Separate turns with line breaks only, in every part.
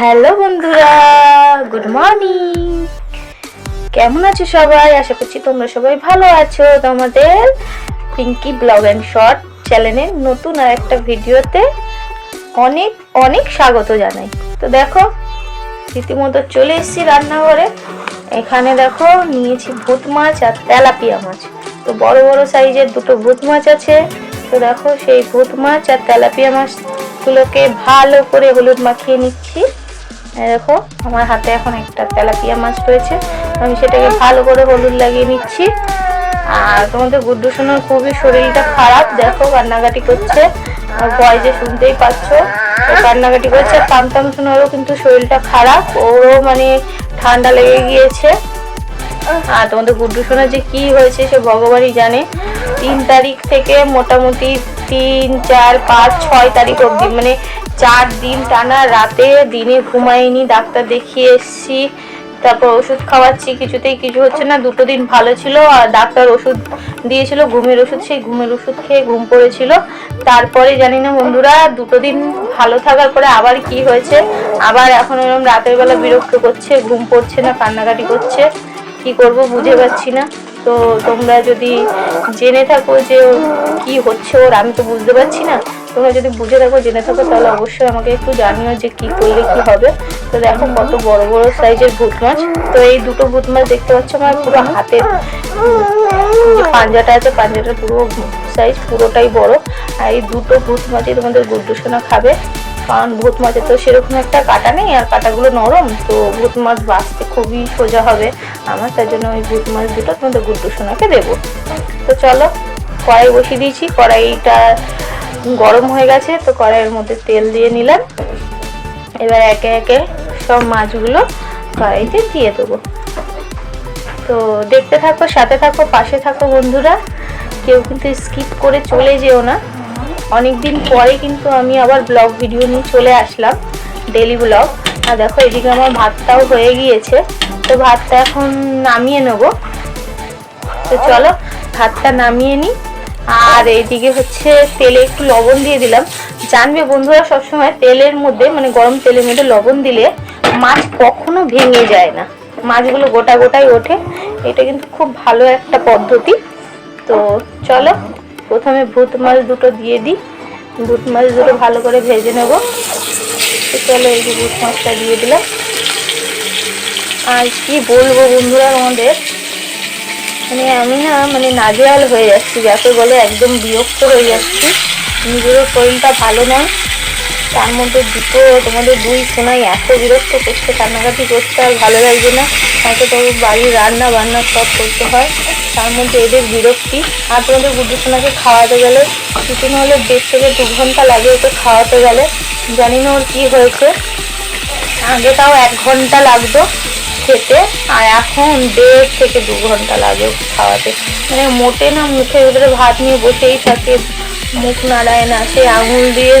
Hello বন্ধুরা, good morning. কেমন আছো সবাই? আশা করছি তোমরা সবাই ভালো আছো। তোমাদের পিঙ্কি ব্লগ অ্যান্ড শর্ট চ্যানেলের নতুন আর একটা ভিডিওতে অনেক অনেক স্বাগত জানাই। তো দেখো, রীতিমতো চলে এসেছি রান্নাঘরে। এখানে দেখো, নিয়েছি ভূত মাছ আর তেলাপিয়া মাছ। তো বড় বড় সাইজের দুটো ভূত মাছ আছে। তো দেখো, সেই ভূত মাছ আর তেলাপিয়া মাছগুলোকে ভালো করে হলুদ মাখিয়ে নিচ্ছি। দেখো, আমার হাতে এখন একটা তেলাপিয়া মাছ রয়েছে। আমি সেটাকে ভালো করে হলুদ লাগিয়ে নিচ্ছি। আর তোমাদের গুড্ডু সোনার খুবই শরীরটা খারাপ, দেখো কান্নাকাটি করছে। আর ভয় যে শুনতেই পাচ্ছ কান্নাকাটি করছে। পামতাম সোনারও কিন্তু শরীরটা খারাপ, ওরও মানে ঠান্ডা লেগে গিয়েছে। আর তোমাদের গুড্ডু সোনার যে কি হয়েছে, সে ভগবানই জানে। তিন তারিখ থেকে মোটামুটি তিন, চার, পাঁচ, ছয় তারিখ অবধি মানে চার দিন টানা রাতে দিনে ঘুমাইনি, ডাক্তার দেখিয়ে এসছি, তারপর ওষুধ খাওয়াচ্ছি, কিছুতেই কিছু হচ্ছে না, দুটো দিন ভালো ছিল, আর ডাক্তার ওষুধ দিয়েছিল, ঘুমের ওষুধ, সেই ঘুমের ওষুধ খেয়ে ঘুম পড়েছিল। তারপরে জানি না বন্ধুরা, দুটো দিন ভালো থাকার পরে আবার কি হয়েছে, আবার এখন এরকম রাতের বেলা বিরক্ত করছে, ঘুম পড়ছে না, কান্নাকাটি করছে, কি করব বুঝে পাচ্ছি না। তো তোমরা যদি জেনে থাকো যে কি হচ্ছে ওর, আমি তো বুঝতে পারছি না। তোমরা যদি বুঝে থাকো, জেনে থাকো, তাহলে অবশ্যই আমাকে একটু জানিও যে কি করলে কি হবে। তো দেখো কত বড় বড় সাইজের ভূত মাছ। তো এই দুটো ভূত মাছ দেখতে পাচ্ছ আমার পুরো হাতের পাঞ্জাটা আছে, পাঞ্জাটা পুরো সাইজ পুরোটাই বড়। আর এই দুটো ভূত মাছই তোমাদের গুড্ডু সোনা খাবে। কারণ ভূত মাছের তো সেরকম একটা কাটা নেই, আর কাটাগুলো নরম। তো ভূত মাছ বাঁচতে খুবই সোজা হবে। আমার তার জন্য ওই ভূত মাছ দুটো তোমাদের গুড্ডু সোনাকে দেবো। তো চলো, কড়াই বসিয়ে দিয়েছি। কড়াইটা গরম হয়ে গেছে, তো কড়াইয়ের মধ্যে তেল দিয়ে নিলাম। এবার একে একে সব মাছগুলো কড়াইতে দিয়ে দেবো। তো দেখতে থাকো, সাথে থাকো, পাশে থাকো বন্ধুরা। কেউ কিন্তু স্কিপ করে চলে যেও না। অনেকদিন পরে কিন্তু আমি আবার ব্লগ ভিডিও নিয়ে চলে আসলাম ডেলি ব্লগ। আর দেখো, এদিকে আমার ভাতটাও হয়ে গিয়েছে। তো ভাতটা এখন নামিয়ে নেব। তো চলো, ভাতটা নামিয়ে নিই। আর এইদিকে হচ্ছে তেলে একটু লবণ দিয়ে দিলাম। জানবে বন্ধুরা সবসময় তেলের মধ্যে মানে গরম তেলের মধ্যে লবণ দিলে মাছ কখনো ভেঙে যায় না। মাছগুলো গোটা গোটাই ওঠে। এটা কিন্তু খুব ভালো একটা পদ্ধতি। তো চলো, প্রথমে ভূত মাছ দুটো দিয়ে দিই। ভূত মাছ দুটো ভালো করে ভেজে নেব। তো চলো এই যে ভূত মাছটা দিয়ে দিলাম। আর কি বলব বন্ধুরা আমাদের মানে আমি না মানে নাজেহাল হয়ে যাচ্ছি, যাকে বলে একদম বিরক্ত হয়ে যাচ্ছি। নিজেরও শরীরটা ভালো নয়, তার মধ্যে দুটো তোমাদের দুই সোনাই এত বিরক্ত করছে, কান্নাকাটি করতে আর ভালো লাগছে না। হয়তো তবে বাড়ির রান্না বান্না সব করতে হয়, তার মধ্যে এদের বিরক্তি। আর তোমাদের গুড্ডু সোনাকে খাওয়াতে গেলে কিছু না হলে দেড় থেকে দু ঘণ্টা লাগে ওকে খাওয়াতে গেলে। জানি না ওর কী হয়েছে। আগে তাও এক ঘণ্টা লাগতো খেতে। আর এখন দেড় থেকে দু ঘণ্টা লাগে খাওয়াতে। মানে মোটে না মুখের ভেতরে ভাত নিয়ে বসেই থাকে। মুখ নাড়ায় না সেই আঙুল দিয়ে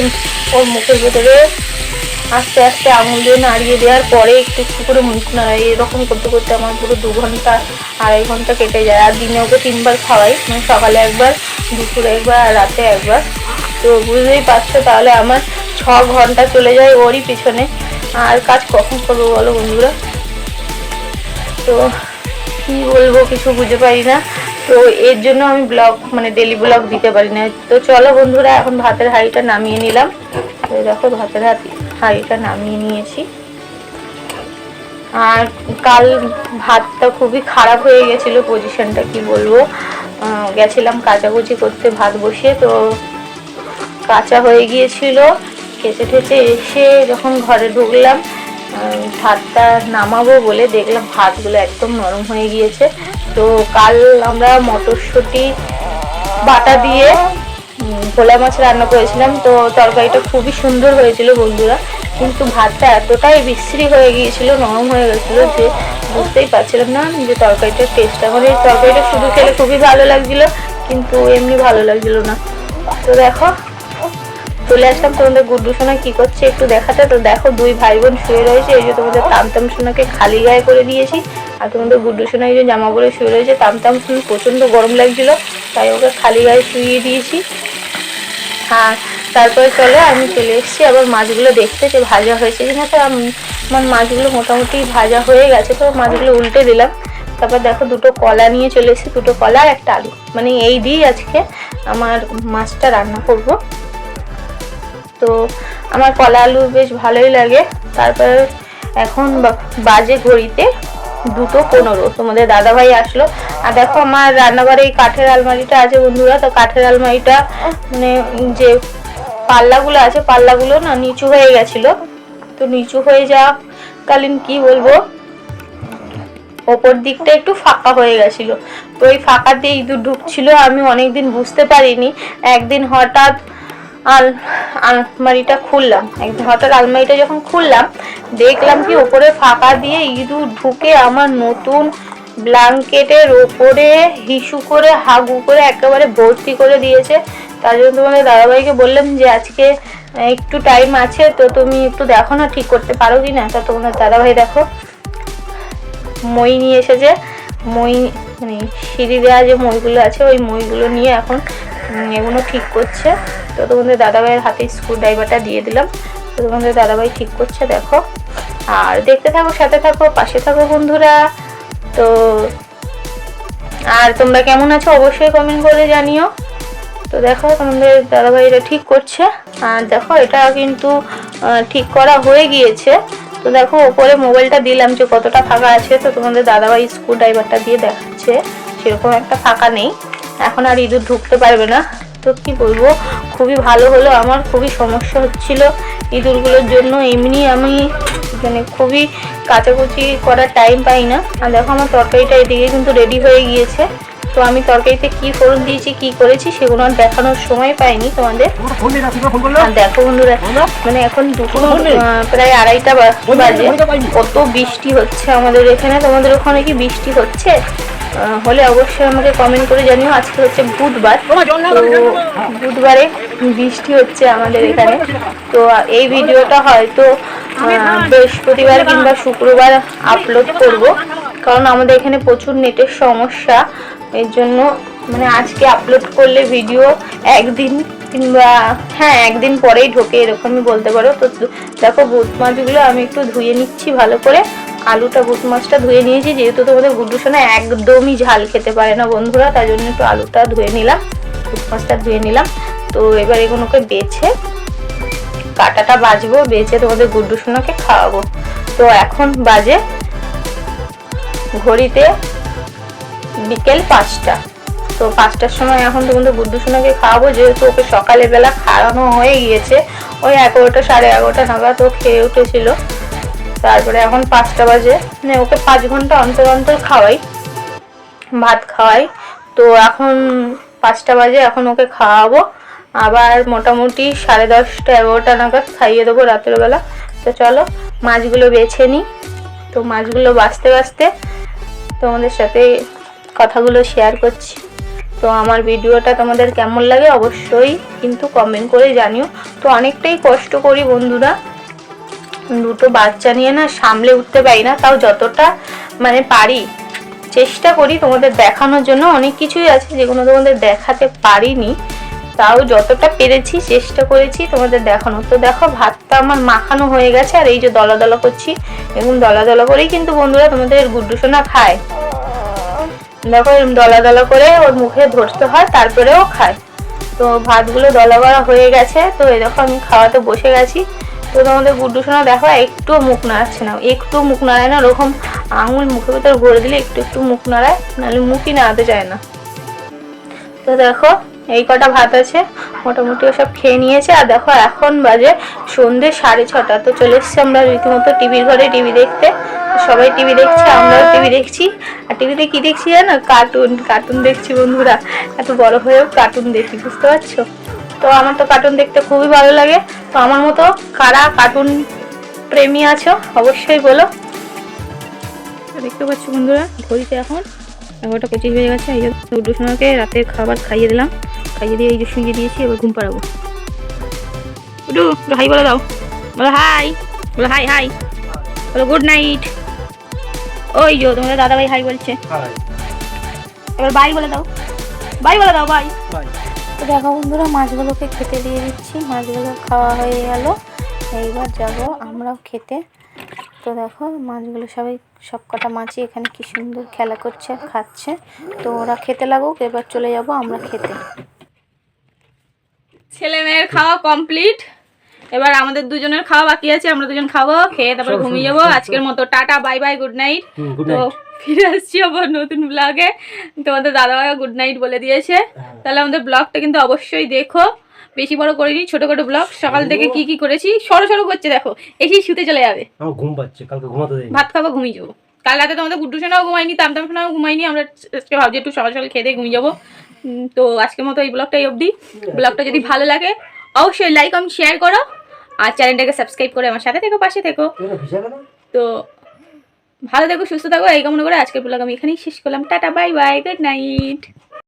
ওর মুখের ভেতরে আস্তে আস্তে আঙুল দিয়ে নাড়িয়ে দেওয়ার পরে একটু একটু করে মুখ নাড়াই এরকম করতে করতে আমার পুরো দু ঘণ্টা, আড়াই ঘণ্টা কেটে যায়। আর দিনে ওকে তিনবার খাওয়াই। মানে সকালে একবার, দুপুরে একবার আর রাতে একবার। তো বুঝতেই পারছ, তাহলে আমার ছ ঘণ্টা চলে যায় ওরই পিছনে। আর কাজ কখন করব বলো বন্ধুরা? তো কি বলব, কিছু বুঝে পারি না। তো এর জন্য আমি ব্লগ মানে ডেলি ব্লগ দিতে পারি না। তো চলো বন্ধুরা, এখন ভাতের হাঁড়িটা নামিয়ে নিলাম। তো দেখো, ভাতের হাঁড়ি, হাঁড়িটা নামিয়ে নিয়েছি। আর কাল ভাতটা খুবই খারাপ হয়ে গেছিল পজিশনটা কি বলব। গেছিলাম কাচাকুচি করতে, ভাত বসিয়ে। তো কাঁচা হয়ে গিয়েছিল। খেতে ঠেচে এসে যখন ঘরে ঢুকলাম ভাতটা নামাবো বলে দেখলাম ভাতগুলো একদম নরম হয়ে গিয়েছে। তো কাল আমরা মটরশুঁটি, বাটা দিয়ে ভোলা মাছ রান্না করেছিলাম। তো তরকারিটা খুবই সুন্দর হয়েছিল বন্ধুরা। কিন্তু ভাতটা এতটাই বিশ্রী হয়ে গিয়েছিল, নরম হয়ে গেছিল যে বুঝতেই পারছিলাম না যে তরকারিটার টেস্টটা মানে তরকারিটা শুধু খেলে খুবই ভালো লাগছিল, কিন্তু এমনি ভালো লাগছিল না। তো দেখো চলে আসলাম তোমাদের গুড্ডু সোনা কি করছে একটু দেখাতে? তো দেখো দুই ভাই বোন শুয়ে রয়েছে, এই যে তোমাদের তামতাম সোনাকে খালি গায়ে করে দিয়েছি। আর তোমাদের গুড্ডু সোনা এই যে জামা পরে শুয়ে রয়েছে, তামতাম সোনা প্রচণ্ড গরম লাগছিল, তাই ওকে খালি গায়ে শুয়ে দিয়েছি। আর তারপরে চলো আমি চলে এসেছি, আবার মাছগুলো দেখতে যে ভাজা হয়েছে কিনা। তো আমার মাছগুলো মোটামুটি ভাজা হয়ে গেছে, তো মাছগুলো উল্টে দিলাম। তারপর দেখো দুটো কলা নিয়ে চলে এসেছি, দুটো কলা আর একটা আলু। মানে এই দিয়েই আজকে আমার মাছটা রান্না করব। তো আমার কলা আলু বেশ ভালোই লাগে। তারপর এখন বাজে ঘড়িতে দুটো পনেরো। তোমাদের দাদাভাই আসলো। আর দেখো আমার রান্নাঘরে এই কাঠের আলমারিটা আছে বন্ধুরা। তো কাঠের আলমারিটা মানে যে পাল্লাগুলো আছে, পাল্লাগুলো না নিচু হয়ে গেছিল। তো নিচু হয়ে যাওয়া কালীন কি বলব? ওপর দিকটা একটু ফাঁকা হয়ে গেছিল। তো ওই ফাঁকা দিয়ে ইঁদুর ঢুকছিল। আমি অনেকদিন বুঝতে পারিনি। একদিন হঠাৎ আল, আলমারিটা খুললাম। একদিন হঠাৎ আলমারিটা যখন খুললাম, দেখলাম কি ওপরে ফাঁকা দিয়ে ইঁদুর ঢুকে আমার নতুন ব্ল্যাঙ্কেটের ওপরে হিসু করে, হাগু করে একেবারে ভর্তি করে দিয়েছে। তার জন্য তোমাদের দাদাভাইকে বললাম যে, আজকে একটু টাইম আছে, তো তুমি একটু দেখো না, ঠিক করতে পারো কি না? তা তোমাদের দাদাভাই দেখো, মই নিয়ে এসেছে। মই মানে সিঁড়ি দেওয়া যে মইগুলো আছে, ওই মইগুলো নিয়ে এখন এগুলো ঠিক করছে। তো তোমাদের দাদাভাইয়ের হাতে স্ক্রু ড্রাইভারটা দিয়ে দিলাম। তো তোমাদের দাদাভাই ঠিক করছে, দেখো। আর দেখতে থাকো, সাথে থাকো, পাশে থাকো বন্ধুরা। তো আর তোমরা কেমন আছো অবশ্যই কমেন্ট করে জানিও। তো দেখো, তোমাদের দাদাভাই এটা ঠিক করছে। আর দেখো, এটা কিন্তু ঠিক করা হয়ে গিয়েছে। তো দেখো, ওপরে মোবাইলটা দিলাম যে কতটা ফাঁকা আছে। তো তোমাদের দাদাভাই স্ক্রু ড্রাইভারটা দিয়ে দেখাচ্ছে। সেরকম একটা ফাঁকা নেই। এখন আর ইঁদুর ঢুকতে পারবে না। তো কি বলব খুবই ভালো হলো। আমার খুবই সমস্যা হচ্ছিল ইঁদুরগুলোর জন্য। এমনি আমি মানে খুবই কাচাকুচি করার টাইম পাই না। আর দেখো আমার তরকারিটা এদিকে কিন্তু রেডি হয়ে গিয়েছে। তো আমি তরকারিতে কি ফোড়ন দিয়েছি কি করেছি সেগুলো আর দেখানোর সময় পাইনি তোমাদের। আর দেখো বন্ধুরা মানে এখন দুপুর প্রায় আড়াইটা বাজে। কত বৃষ্টি হচ্ছে আমাদের এখানে। তোমাদের ওখানে কি বৃষ্টি হচ্ছে? হলে অবশ্যই আমাকে কমেন্ট করে জানিও। আজকে হচ্ছে বুধবার। তো বুধবারে বৃষ্টি হচ্ছে আমাদের এখানে। তো এই ভিডিওটা হয়তো বৃহস্পতিবার কিংবা শুক্রবার আপলোড করব। কারণ আমাদের এখানে প্রচুর নেটের সমস্যা। এর জন্য মানে আজকে আপলোড করলে ভিডিও একদিন কিংবা হ্যাঁ একদিন পরেই ঢোকে এরকমই বলতে পারো। তো দেখো বুট মাছগুলো আমি একটু ধুয়ে নিচ্ছি ভালো করে। আলুটা বুট মাছটা ধুয়ে নিয়েছি। যেহেতু তোমাদের গুড্ডু সোনা একদমই ঝাল খেতে পারে না বন্ধুরা, তাই জন্য একটু আলুটা ধুয়ে নিলাম বুট মাছটা ধুয়ে নিলাম। তো এবার এগুলোকে বেছে কাটাটা বাজবো, বেছে তোমাদের গুড্ডু সোনাকে খাওয়াবো। তো এখন বাজে ঘড়িতে বিকেল পাঁচটা। তো পাঁচটার সময় এখন তোমাদের বুদ্ধ সোনাকে খাওয়াবো, যেহেতু ওকে সকালে বেলা খাওয়ানো হয়ে গিয়েছে। ওই এগারোটা, সাড়ে এগারোটা নাগাদ ও খেয়ে উঠেছিল। তারপরে এখন পাঁচটা বাজে। মানে ওকে পাঁচ ঘণ্টা অন্তর অন্তর খাওয়াই। ভাত খাওয়াই। তো এখন পাঁচটা বাজে, এখন ওকে খাওয়াবো। আবার মোটামুটি সাড়ে দশটা, এগারোটা নাগাদ খাইয়ে দেবো রাতের বেলা। তো চলো, মাছগুলো বেছে নিই। তো মাছগুলো বাঁচতে বাঁচতে তোমাদের সাথে কথাগুলো শেয়ার করছি। তো আমার ভিডিওটা তোমাদের কেমন লাগে অবশ্যই কিন্তু কমেন্ট করে জানিও। তো অনেকটাই কষ্ট করি বন্ধুরা। দুটো বাচ্চা নিয়ে না সামলে উঠতে পারি না, তাও যতটা মানে পারি। চেষ্টা করি তোমাদের দেখানোর জন্য, অনেক কিছুই আছে যেগুলো তোমাদের দেখাতে পারিনি, তাও যতটা পেরেছি চেষ্টা করেছি তোমাদের দেখানো তো দেখো, ভাতটা আমার মাখানো হয়ে গেছে, আর এই যে দলা দলা করছি, এরকম দলা দলা করেই কিন্তু বন্ধুরা তোমাদের গুড্ডু সোনা খায়। দেখো, এরকম দলা দলা করে ওর মুখে ধরতে হয়, তারপরেও খায়। তো ভাতগুলো দলা করা হয়ে গেছে, তো এরকম আমি খাওয়াতে বসে গেছি। তো তোমাদের গুড্ডু সোনা, দেখো একটু মুখ নাড়াচ্ছে না। একটু মুখ নাড়ায় না, ওরকম আঙুল মুখের ভিতর ভরে দিলে একটু একটু মুখ নাড়ায়, নাহলে মুখই নাড়াতে চায় না। তো দেখো, এই কটা ভাত আছে, মোটামুটি সব খেয়ে নিয়েছে। আর দেখো, এখন বাজে সন্ধ্যে সাড়ে ছটা। তো চলে এসছি আমরা রীতিমতো টিভির ঘরে টিভি দেখতে। সবাই টিভি দেখছে, আমরাও টিভি দেখছি। আর টিভিতে কি দেখছি জানো? কার্টুন কার্টুন দেখছি বন্ধুরা। এত বড় হয়েও কার্টুন দেখি, বুঝতে পারছ? তো আমার তো কার্টুন দেখতে খুবই ভালো লাগে। তো আমার মতো কারা কার্টুন প্রেমী আছো অবশ্যই বলো। দেখতে পাচ্ছ বন্ধুরা ঘড়িতে এখন এগারোটা পঁচিশ বেজে গেছে এই যে গুড্ডু সোনাকে রাতের খাবার খাইয়ে দিলাম। খাইয়ে দিয়ে এই যে শুয়ে দিয়েছি এবার ঘুম পাড়াবো। গুড্ডু একটু হাই বলে দাও। বলো হাই বলো হাই হাই। বলো গুড নাইট ওই যো তোমাদের দাদা ভাই হাই বলছে। এবার বাই বলে দাও। বাই বলে দাও বাই তো দেখো বন্ধুরা, মাছগুলোকে খেতে দিয়ে দিচ্ছি। মাছগুলো খাওয়া হয়ে গেল। এইবার যাব আমরাও খেতে। তো দেখো, মাছগুলো সবাই সব কটা মাছই এখানে কি সুন্দর খেলা করছে আর খাচ্ছে। তো ওরা খেতে লাগুক, এবার চলে যাব আমরা খেতে। ছেলে মেয়ের খাওয়া কমপ্লিট এবার আমাদের দুজনের খাওয়া বাকি আছে আমরা দুজন খাব খেয়ে তারপরে ঘুমিয়ে যাব। আজকের মতো tata bye bye good night তো ফিরে আসছি আবার নতুন ব্লগে তোমাদের দাদাভাইও গুড নাইট বলে দিয়েছে।
হ্যাঁ।
তাহলে আমাদের ব্লগটা কিন্তু অবশ্যই দেখো। বেশি বড় করিনি ছোটখাটো ব্লগ সকাল থেকে কি কি করেছি? সরো সরো করছে দেখো। এসেই শুতে চলে যাবে।
আমার ঘুম পাচ্ছে কালকে ঘুমাতে
ভাত খাব ঘুমিয়ে যাব। কাল রাতে তোমাদের গুড্ডু সোনাও ঘুমাইনি তামতাম সোনাও ঘুমাইনি আমরা আজকে ভাবছি একটু সকাল সকাল খেয়ে দিয়ে ঘুমিয়ে যাব। তো আজকের মতো এই ব্লগটাই অবধি। ব্লগটা যদি ভালো লাগে অবশ্যই লাইক আমি শেয়ার করো। আর চ্যানেলটাকে সাবস্ক্রাইব করে আমার সাথে থেকো পাশে থেকো। তো ভালো থেকো সুস্থ থাকো। এই কামনা করে আজকের ব্লগ আমি এখানেই শেষ করলাম। Tata bye bye good night